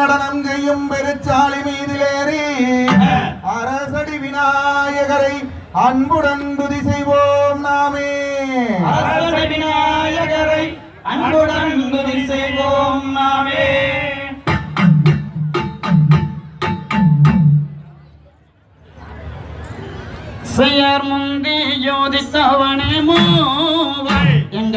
நடனங்கையும் பெருச்சாலி மீதிலேறி அரசடி விநாயகரை அன்புடன் துதி செய்வோம் நாமே. அரசடி விநாயகரை அன்புடன் துதி செய்வோம் நாமே. செய்யார் முந்தி யோதித்தவனே மூவல் என்ற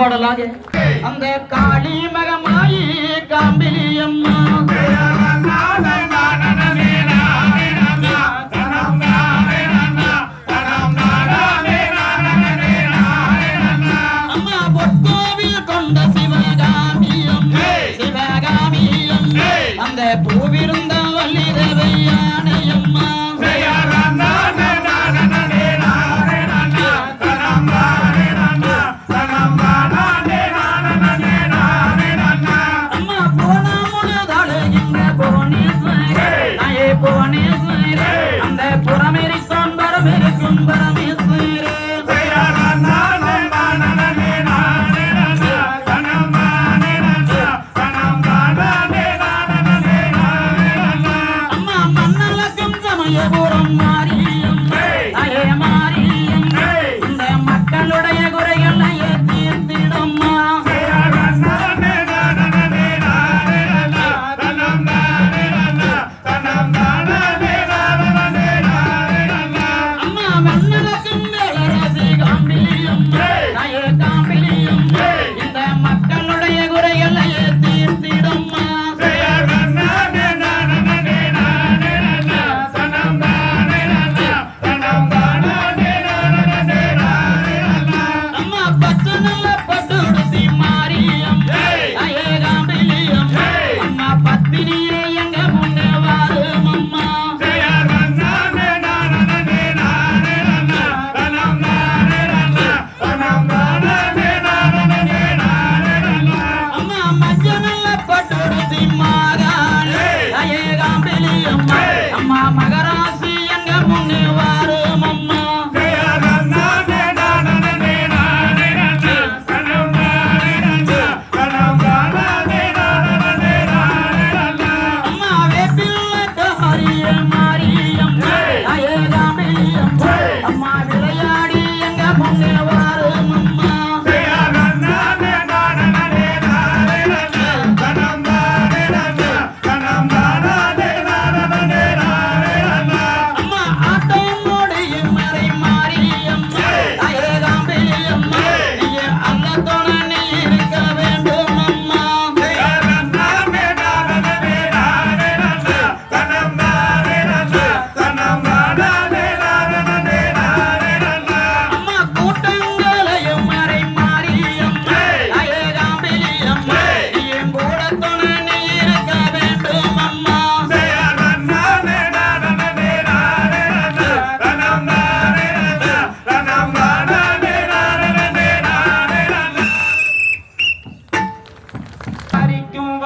பாடலாக. அந்த காளி மகமாயி காம்பிலி அம்மா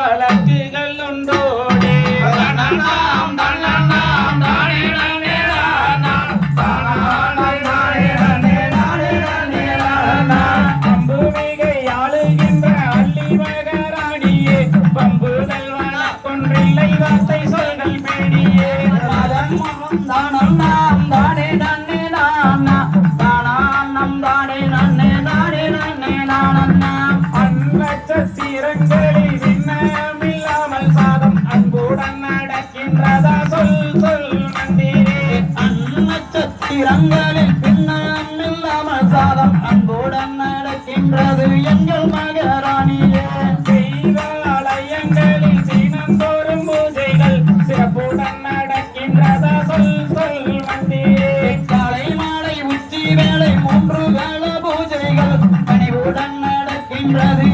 வழக்குகள் உண்டோடே பம்புதல் வள கொன்றில்லை வார்த்தை சொல்கள் பேடியே எங்களின் பின்னால் இல்லாமல் சாதம் அன்புடன் நடக்கின்றது. எங்கள் மகராணியே. செய்வலயங்களில் தினம் தோறும் பூஜைகள் சிறப்புடன் நடக்கின்றதா சொல் சொல் வண்டியே காலை மாலை உச்சி வேலை மூன்று கால பூஜைகள் பணிவுடன் நடக்கின்றது.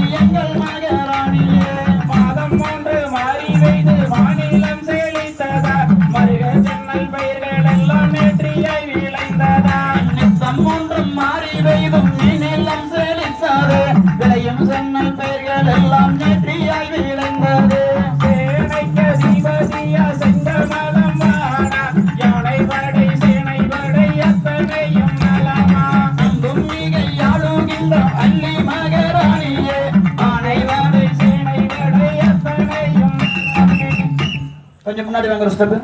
ಮಾಡಿ ವ್ಯಂಗರಿಸ್ತೇವೆ